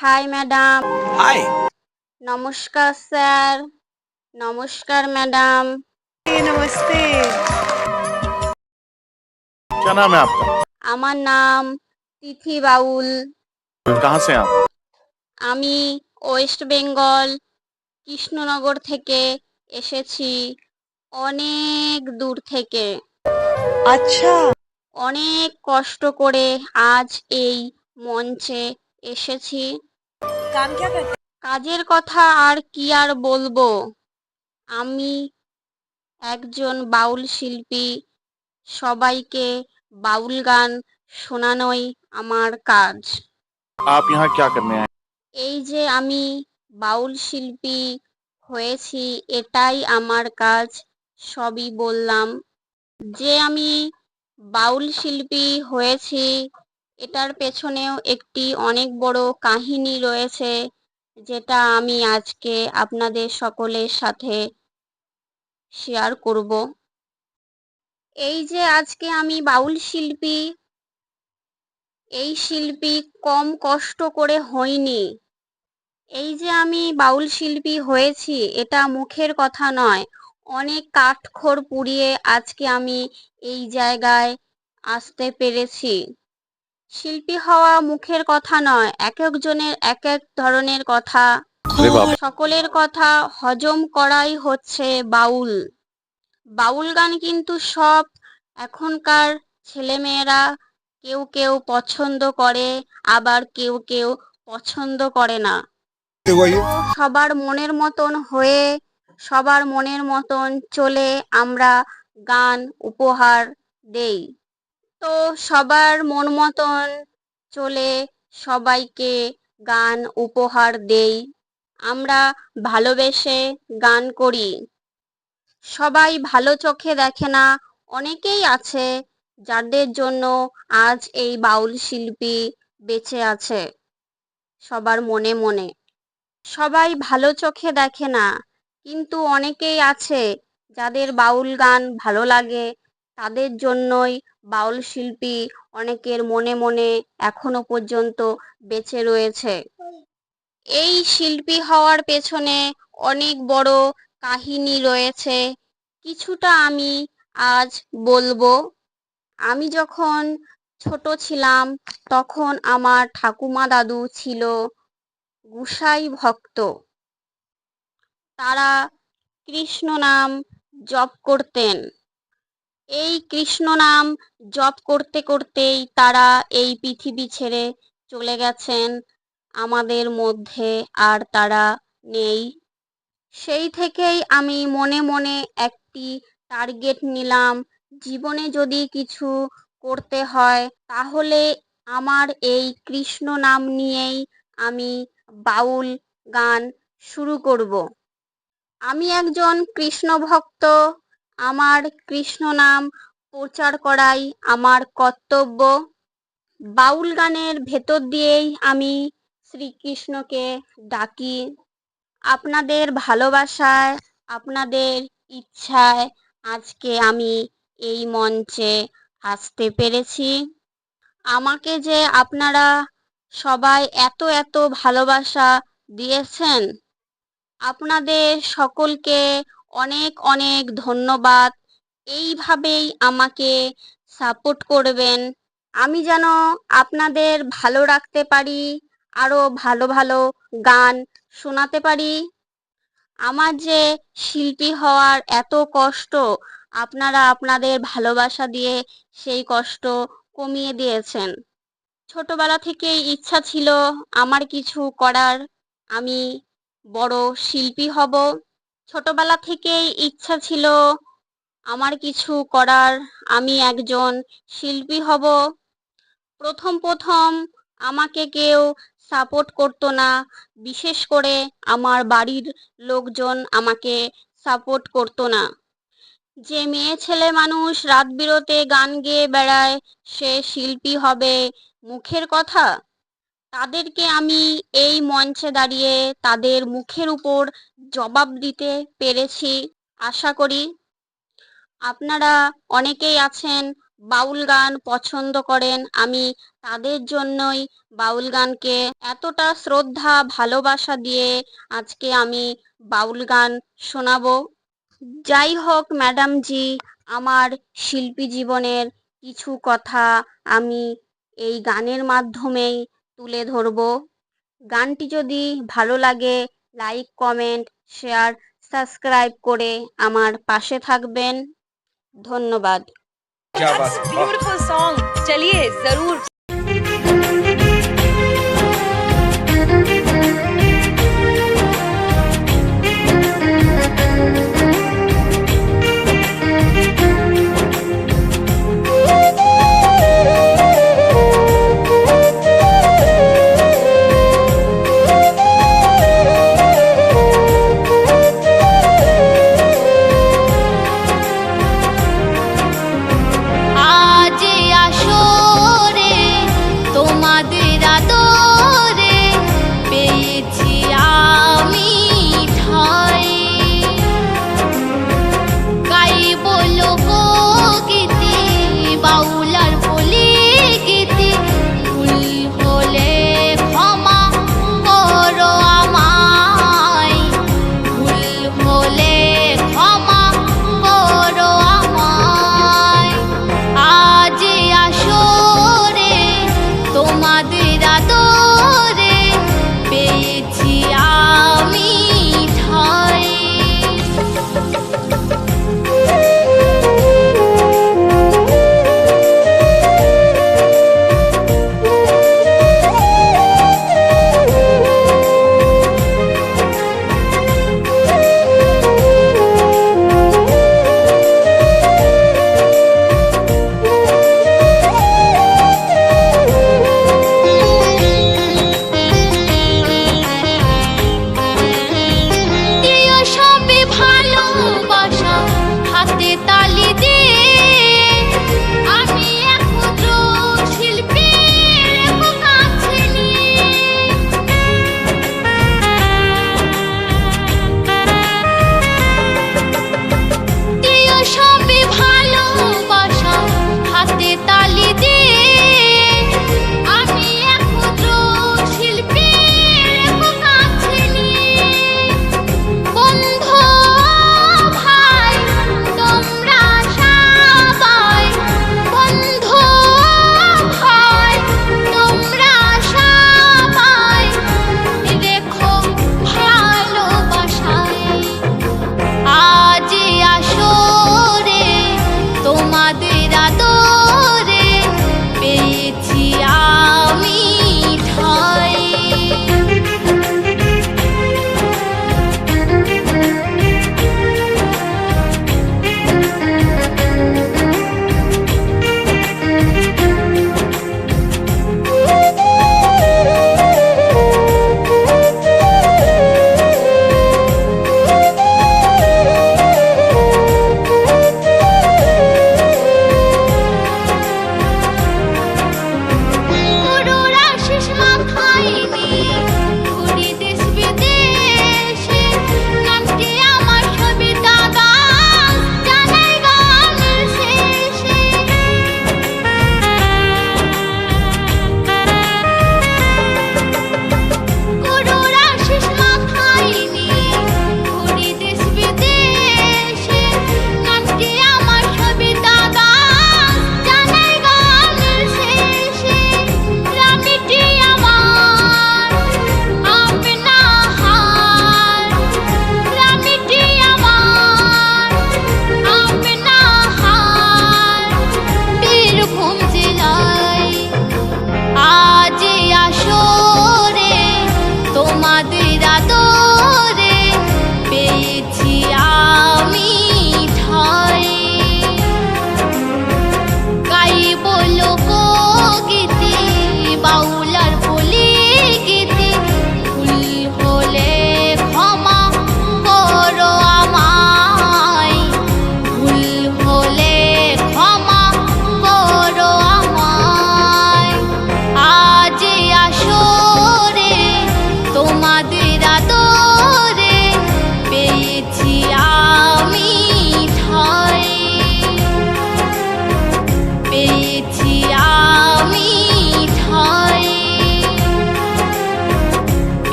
Sir high madam हाय নমস্কার sir নমস্কার madam नमस्ते क्या नाम है आपका আমার নাম তিথি বাউল कहाँ से हैं आप আমি ওয়েস্ট বেঙ্গল কৃষ্ণনগর থেকে এসেছি অনেক দূর থেকে अच्छा অনেক কষ্ট করে আজ এই মঞ্চে এসেছি काम क्या करते কাজের কথা আর কি আর বলব? আমি একজন বাউল শিল্পী সবাইকে বাউল গান শোনানোই আমার কাজ। এই যে আমি বাউল শিল্পী হয়েছি এটাই আমার কাজ সবই বললাম। যে আমি বাউল শিল্পী হয়েছি এটার পেছনেও একটি অনেক বড় কাহিনী রয়েছে, যেটা আমি আজকে আপনাদের সকলের সাথে শেয়ার করব। এই যে আজকে আমি বাউল শিল্পী, এই শিল্পী কম কষ্ট করে হইনি এই যে আমি বাউল শিল্পী হয়েছি, এটা মুখের কথা নয়, অনেক কাঠখড় পুড়িয়ে আজকে আমি এই জায়গায় আসতে পেরেছি। শিল্পী হওয়া মুখের কথা নয় এক একজনের এক এক ধরনের কথা। সকলের কথা হজম করাই হচ্ছে বাউল। বাউল গান কিন্তু সব এখনকার ছেলেমেয়েরা কেউ কেউ পছন্দ করে আবার কেউ কেউ পছন্দ করে না। সবার মনের মতন হয়ে সবার মনের মতন চলে আমরা গান উপহার দেই। তো সবার মন মতন চলে সবাইকে গান উপহার দেই। আমরা ভালোবেসে গান করি। সবাই ভালো চোখে দেখে না, অনেকেই আছে যাদের জন্য আজ এই বাউল শিল্পী বেঁচে আছে সবার মনে মনে। সবাই ভালো চোখে দেখে না, কিন্তু অনেকেই আছে যাদের বাউল গান ভালো লাগে তাদের জন্যই বাউল শিল্পী অনেকের মনে মনে এখনও পর্যন্ত বেঁচে রয়েছে। এই শিল্পী হওয়ার পেছনে অনেক বড় কাহিনী রয়েছে। কিছুটা আমি আজ বলব। আমি যখন ছোট ছিলাম, তখন আমার ঠাকুমা দাদু ছিল গুসাই ভক্ত। তারা কৃষ্ণ নাম জপ করতেন। এই কৃষ্ণ নাম জপ করতে করতেই তারা এই পৃথিবী ছেড়ে চলে গেছেন আমাদের মধ্যে আর তারা নেই। সেই থেকেই আমি মনে মনে একটি টার্গেট নিলাম, জীবনে যদি কিছু করতে হয় তাহলে আমার এই কৃষ্ণ নাম নিয়েই আমি বাউল গান শুরু করব। আমি একজন কৃষ্ণ ভক্ত আমার কৃষ্ণ নাম প্রচার করাই আমার কর্তব্য। বাউল গানের ভেতর দিয়েই আমি শ্রীকৃষ্ণকে ডাকি। আপনাদের ভালোবাসায়, আপনাদের ইচ্ছায় আজকে আমি এই মঞ্চে আসতে পেরেছি। আমাকে যে আপনারা সবাই এত এত ভালোবাসা দিয়েছেন, আপনাদের সকলকে অনেক অনেক ধন্যবাদ। এইভাবেই আমাকে সাপোর্ট করবেন। আমি যেন আপনাদের ভালো রাখতে পারি আরও ভালো ভালো গান শোনাতে পারি। আমার যে শিল্পী হওয়ার এত কষ্ট, আপনারা আপনাদের ভালোবাসা দিয়ে সেই কষ্ট কমিয়ে দিয়েছেন। ছোটবেলা থেকেই ইচ্ছা ছিল আমার কিছু করার। আমি বড় শিল্পী হব। ছোটবেলা থেকেই ইচ্ছা ছিল আমার কিছু করার। আমি একজন শিল্পী হব। প্রথম প্রথম আমাকে কেউ সাপোর্ট করতো না। বিশেষ করে আমার বাড়ির লোকজন আমাকে সাপোর্ট করতো না। যে মেয়ে, ছেলে মানুষ রাত বিরতে গান গেয়ে বেড়ায়, সে শিল্পী হবে মুখের কথা। তাদেরকে আমি এই মঞ্চে দাঁড়িয়ে তাদের মুখের উপর জবাব দিতে পেরেছি, আশা করি। আপনারা অনেকেই আছেন, বাউল গান পছন্দ করেন, আমি তাদের জন্যই বাউল গানকে এতটা শ্রদ্ধা, ভালোবাসা দিয়ে আজকে আমি বাউল গান শোনাবো। যাই হোক ম্যাডামজি আমার শিল্পী জীবনের কিছু কথা আমি এই গানের মাধ্যমেই তুলে ধরব। গানটি যদি ভালো লাগে লাইক কমেন্ট শেয়ার সাবস্ক্রাইব করে আমার পাশে থাকবেন। ধন্যবাদ। চলিয়ে, জরুর।